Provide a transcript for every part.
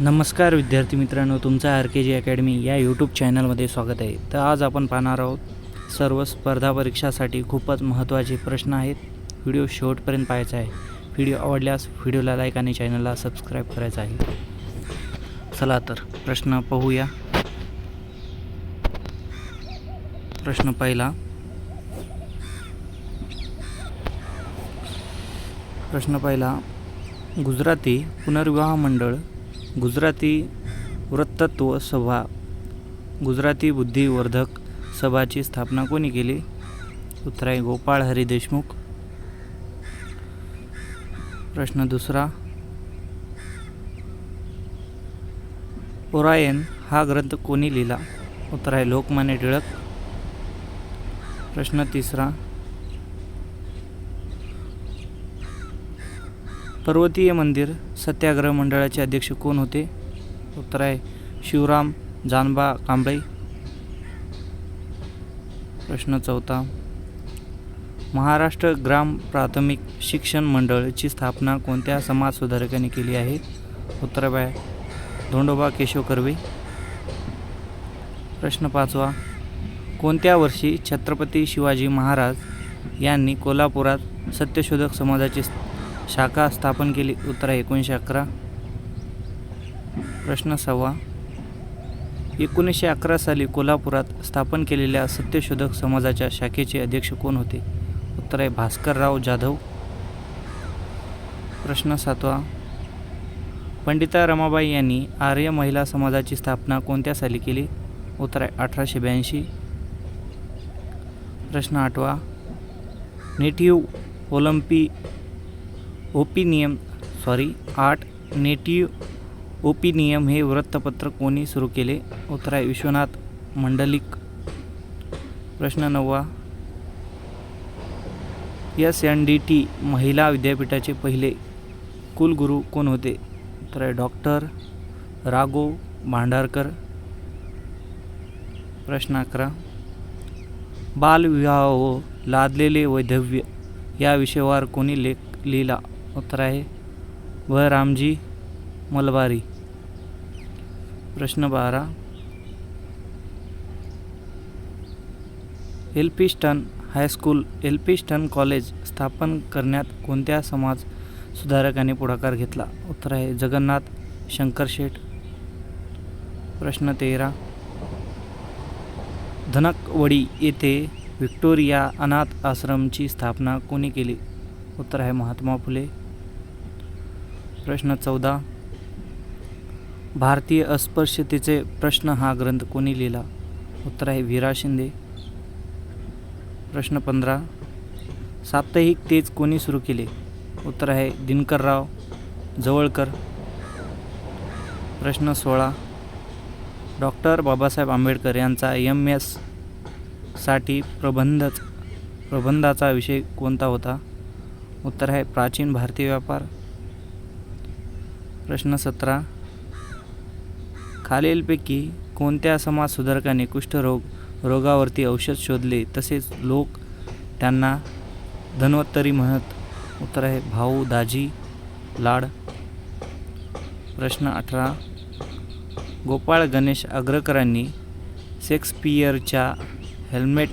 नमस्कार विद्यार्थी मित्रांनो तुमचं आर के जी अकॅडमी या यूट्यूब चॅनलमध्ये स्वागत आहे. तर आज आपण पाहणार आहोत सर्व स्पर्धा परीक्षासाठी खूपच महत्त्वाचे प्रश्न आहेत. व्हिडिओ शेवटपर्यंत पाहायचा आहे. व्हिडिओ आवडल्यास व्हिडिओला लाईक आणि चॅनलला सबस्क्राईब करायचं आहे. चला तर प्रश्न पाहूया. प्रश्न पहिला. प्रश्न पहिला. गुजराती पुनर्विवाह मंडळ गुजराती वृत्तत्व सभा गुजराती बुद्धिवर्धक सभाची स्थापना कोणी केली? उत्तर आहे गोपाळ हरी देशमुख. प्रश्न दुसरा. ओरायन हा ग्रंथ कोणी लिहिला? उत्तर आहे लोकमान्य टिळक. प्रश्न तिसरा. पर्वतीय मंदिर सत्याग्रह मंडळाचे अध्यक्ष कोण होते? उत्तर आहे शिवराम जानबा कांबळे. प्रश्न चौथा. महाराष्ट्र ग्राम प्राथमिक शिक्षण मंडळची स्थापना कोणत्या समाज सुधारकांनी केली आहे? उत्तर आहे धोंडोबा केशव कर्वे. प्रश्न पाचवा. कोणत्या वर्षी छत्रपती शिवाजी महाराज यांनी कोल्हापुरात सत्यशोधक समाजाची शाखा स्थापन केली. उत्तर आहे एकोणीसशे अकरा. प्रश्न सव्वा. एकोणीसशे अकरा साली कोल्हापुरात स्थापन केलेल्या सत्यशोधक समाजाच्या शाखेचे अध्यक्ष कोण होते? उत्तर आहे भास्करराव जाधव. प्रश्न सातवा. पंडिता रमाबाई यांनी आर्य महिला समाजाची स्थापना कोणत्या साली केली? उत्तर आहे अठराशे ब्याऐंशी. प्रश्न आठवा. नेटिव्ह ओलंपी ओपिनियम सॉरी आठ नेटिव्ह ओपिनियम हे वृत्तपत्र कोणी सुरू केले? उत्तर आहे विश्वनाथ मंडलिक. प्रश्न नववा. एस एन डी टी महिला विद्यापीठाचे पहिले कुलगुरू कोण होते? तर डॉक्टर राघो भांडारकर. प्रश्न अकरा. बालविवाह व लादलेले वैधव्य या विषयावर कोणी लेख लिहिला? उत्तर आहे व रामजी मलबारी. प्रश्न बारा. एल्पिस्टन हायस्कूल एल्पिस्टन कॉलेज स्थापन करण्यात कोणत्या समाज सुधारकाने पुढाकार घेतला? उत्तर आहे जगन्नाथ शंकरशेठ प्रश्न तेरा. धनकवडी येथे व्हिक्टोरिया अनाथ आश्रमची स्थापना कोणी केली? उत्तर आहे महात्मा फुले. प्रश्न चौदा. भारतीय अस्पृश्यतेचे प्रश्न हा ग्रंथ कोणी लिहिला? उत्तर आहे वीरा शिंदे. प्रश्न पंधरा. साप्ताहिक तेज कोणी सुरू केले? उत्तर आहे दिनकरराव जवळकर. प्रश्न सोळा. डॉक्टर बाबासाहेब आंबेडकर यांचा एम एससाठी प्रबंधच प्रबंधाचा विषय कोणता होता? उत्तर आहे प्राचीन भारतीय व्यापार. प्रश्न सतरा. खालीलपैकी कोणत्या समाज सुधारकाने कुष्ठरोग रोगावरती औषध शोधले? तसेच लोक त्यांना धन्वत्तरी म्हणत उत्तर आहे भाऊ दाजी लाड. प्रश्न अठरा. गोपाळ गणेश अग्रकरांनी शेक्सपियरच्या हेल्मेट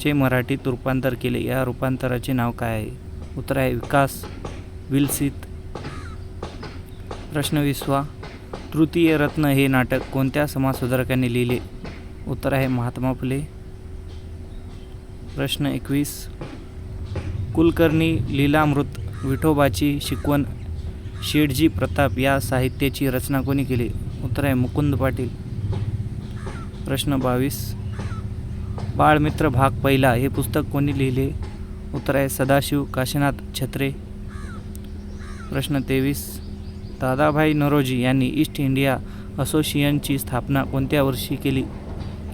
चे मराठीत रूपांतर केले. या रूपांतराचे नाव काय आहे? उत्तर आहे विकास विलसित प्रश्न विसवा. तृतीय रत्न हे नाटक कोणत्या समाजसुधारकांनी लिहिले? उत्तर आहे महात्मा फुले. प्रश्न एकवीस. कुलकर्णी लीलामृत विठोबाची शिकवण शेठजी प्रताप या साहित्याची रचना कोणी केली? उत्तर आहे मुकुंद पाटील. प्रश्न बावीस. बाळमित्र भाग पहिला हे पुस्तक कोणी लिहिले? उत्तर आहे सदाशिव काशीनाथ छत्रे. प्रश्न तेवीस. दादाभाई नरोजी यांनी ईस्ट इंडिया असोसिएशनची स्थापना कोणत्या वर्षी केली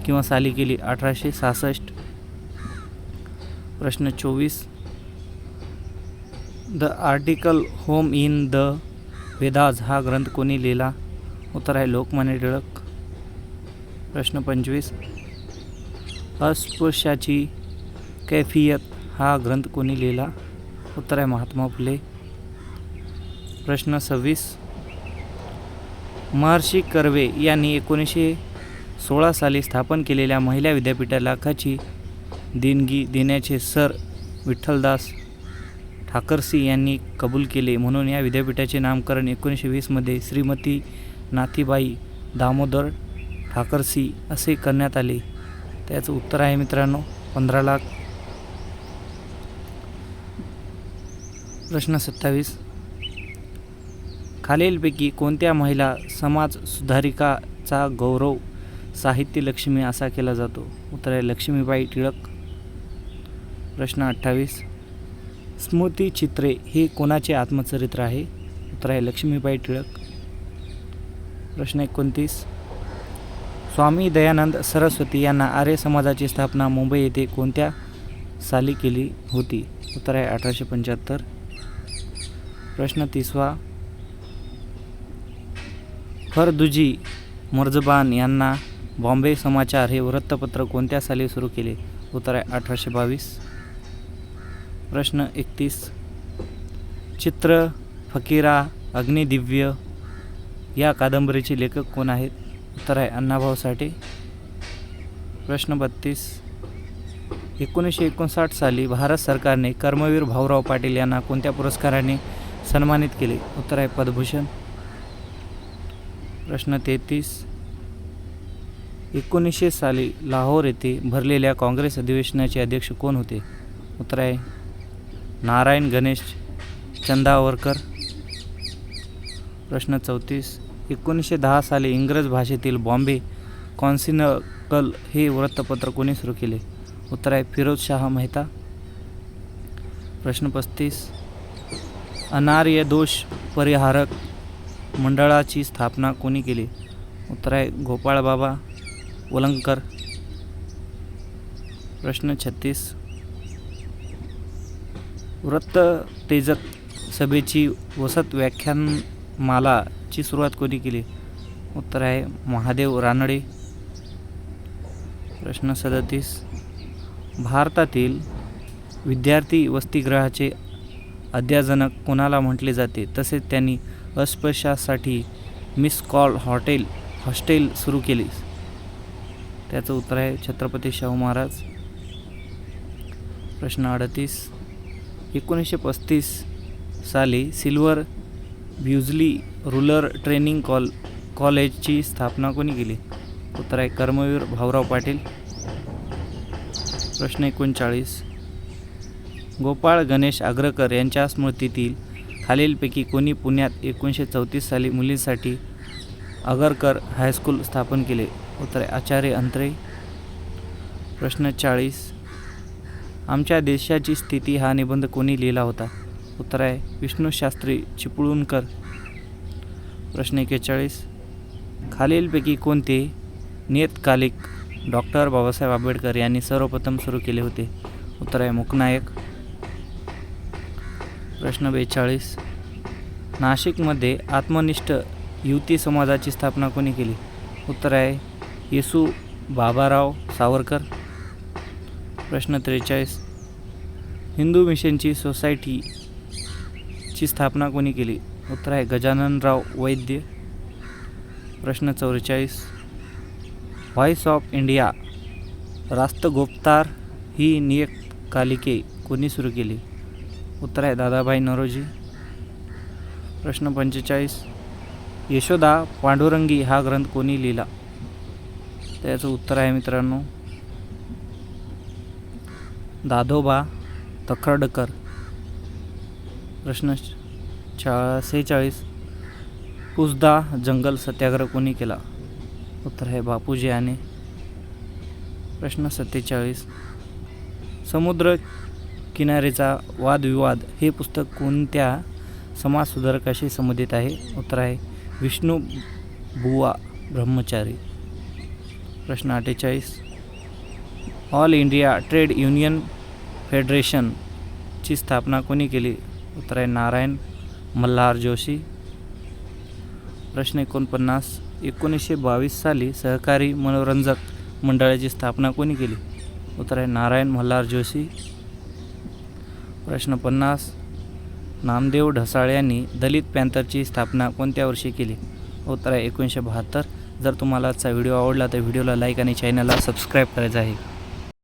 किंवा साली केली? अठराशे सहासष्ट. प्रश्न चोवीस. The Arctic home in the Vedas हा ग्रंथ कोणी लिहिला? उत्तर आहे लोकमान्य टिळक. प्रश्न पंचवीस. अस्पृश्याची कैफियत हा ग्रंथ कोणी लिहिला? उत्तर आहे महात्मा फुले. प्रश्न सव्वीस. महर्षी कर्वे यांनी एकोणीसशे सोळा साली स्थापन केलेल्या महिला विद्यापीठाला लाखाची देणगी देण्याचे सर विठ्ठलदास ठाकरसी यांनी कबूल केले. म्हणून या विद्यापीठाचे नामकरण एकोणीसशे वीसमध्ये श्रीमती नाथीबाई दामोदर ठाकरसी असे करण्यात आले. त्याचं उत्तर आहे मित्रांनो पंधरा लाख. प्रश्न सत्तावीस. खालीलपैकी कोणत्या महिला समाज सुधारिकाचा गौरव साहित्य लक्ष्मी असा केला जातो? उत्तर आहे लक्ष्मीबाई टिळक. प्रश्न अठ्ठावीस. स्मृतिचित्रे हे कोणाचे आत्मचरित्र आहे? उत्तर आहे लक्ष्मीबाई टिळक. प्रश्न एकोणतीस. स्वामी दयानंद सरस्वती यांना आर्य समाजाची स्थापना मुंबई येथे कोणत्या साली केली होती? उत्तर आहे अठराशे पंच्याहत्तर. प्रश्न तिसवा. फरदुजी मर्जबान यांना बॉम्बे समाचार हे वृत्तपत्र कोणत्या साली सुरू केले? उत्तर आहे अठराशे बावीस. प्रश्न एकतीस. चित्र फकीरा अग्निदिव्य या कादंबरीचे लेखक कोण आहेत? उत्तर आहे अण्णाभाऊ साठे. प्रश्न बत्तीस. एकोणीसशे एकोणसाठ साली भारत सरकारने कर्मवीर भाऊराव पाटील यांना कोणत्या पुरस्काराने सन्मानित केले? उत्तर आहे पद्मभूषण. प्रश्न तेहतीस. एकोणीसशे साली लाहोर येथे भरलेल्या काँग्रेस अधिवेशनाचे अध्यक्ष कोण होते? उत्तर आहे नारायण गणेश चंदावरकर. प्रश्न चौतीस. एकोणीसशे दहा साली इंग्रज भाषेतील बॉम्बे कॉन्सिनकल हे वृत्तपत्र कोणी सुरू केले? उत्तर आहे फिरोज शाह मेहता. प्रश्न पस्तीस. अनार्य दोष परिहारक मंडळाची स्थापना कोणी केली? उत्तर आहे गोपाळबाबा वलंकर. प्रश्न छत्तीस. वृत्ततेजक सभेची वसत व्याख्यानमालाची सुरुवात कोणी केली? उत्तर आहे महादेव रानडे. प्रश्न सदतीस. भारतातील विद्यार्थी वसतिगृहाचे अध्याजनक कोणाला म्हटले जाते? तसेच त्यांनी अस्पृश्यासाठी मिस कॉल हॉटेल हॉस्टेल सुरू केली. त्याचं उत्तर आहे छत्रपती शाहू महाराज. प्रश्न अडतीस. एकोणीसशे पस्तीस साली सिल्वर ब्युजली रुलर ट्रेनिंग कॉल कॉलेजची स्थापना कोणी केली? उत्तर आहे कर्मवीर भाऊराव पाटील. प्रश्न एकोणचाळीस. गोपाळ गणेश आग्रकर यांच्या स्मृतीतील खालीलपैकी कोणी पुण्यात एकोणीसशे चौतीस साली मुलींसाठी आगरकर हायस्कूल स्थापन केले. उत्तर आचार्य अंत्रे प्रश्न चाळीस. आमच्या देशाची स्थिती हा निबंध कोणी लिहिला होता? उत्तर आहे विष्णूशास्त्री चिपळूणकर. प्रश्न एकेचाळीस. खालीलपैकी कोणते नियतकालिक डॉक्टर बाबासाहेब आंबेडकर यांनी सर्वप्रथम सुरू केले होते? उत्तर आहे मुकनायक प्रश्न बेचाळीस. नाशिकमध्ये आत्मनिष्ठ युवती समाजाची स्थापना कोणी केली? उत्तर आहे येसू बाबाराव सावरकर. प्रश्न त्रेचाळीस. हिंदू मिशनची सोसायटीची स्थापना कोणी केली? उत्तर आहे गजाननराव वैद्य. प्रश्न चौवेचाळीस. व्हॉइस ऑफ इंडिया रास्तगोप्तार ही नियतकालिके कोणी सुरू केली? उत्तर आहे दादाभाई नरोजी. प्रश्न पंचेचाळीस. यशोदा पांडुरंगी हा ग्रंथ कोणी लिहिला? त्याचं उत्तर आहे मित्रांनो दादोबा तखरडकर प्रश्न चा सेहेचाळीस. पुसदा जंगल सत्याग्रह कोणी केला? उत्तर आहे बापूजी याने प्रश्न सत्तेचाळीस. समुद्र किनारेचा वादविवाद हे पुस्तक कोणत्या समाजसुधारकाशी संबंधित आहे? उत्तर आहे विष्णू बुवा ब्रह्मचारी. प्रश्न अठ्ठेचाळीस. ऑल इंडिया ट्रेड युनियन फेडरेशनची स्थापना कोणी केली? उत्तर आहे नारायण मल्हार जोशी. प्रश्न एकोणपन्नास. एकोणीसशे बावीस साली सहकारी मनोरंजक मंडळाची स्थापना कोणी केली? उत्तर आहे नारायण मल्हार जोशी. प्रश्न पन्नास. नामदेव ढसाळ यांनी दलित पॅन्थरची स्थापना कोणत्या वर्षी केली? उत्तर आहे एकोणीसशे बहात्तर. जर तुम्हाला आजचा व्हिडिओ आवडला तर व्हिडिओला लाईक आणि चॅनलला सबस्क्राईब करायचं आहे.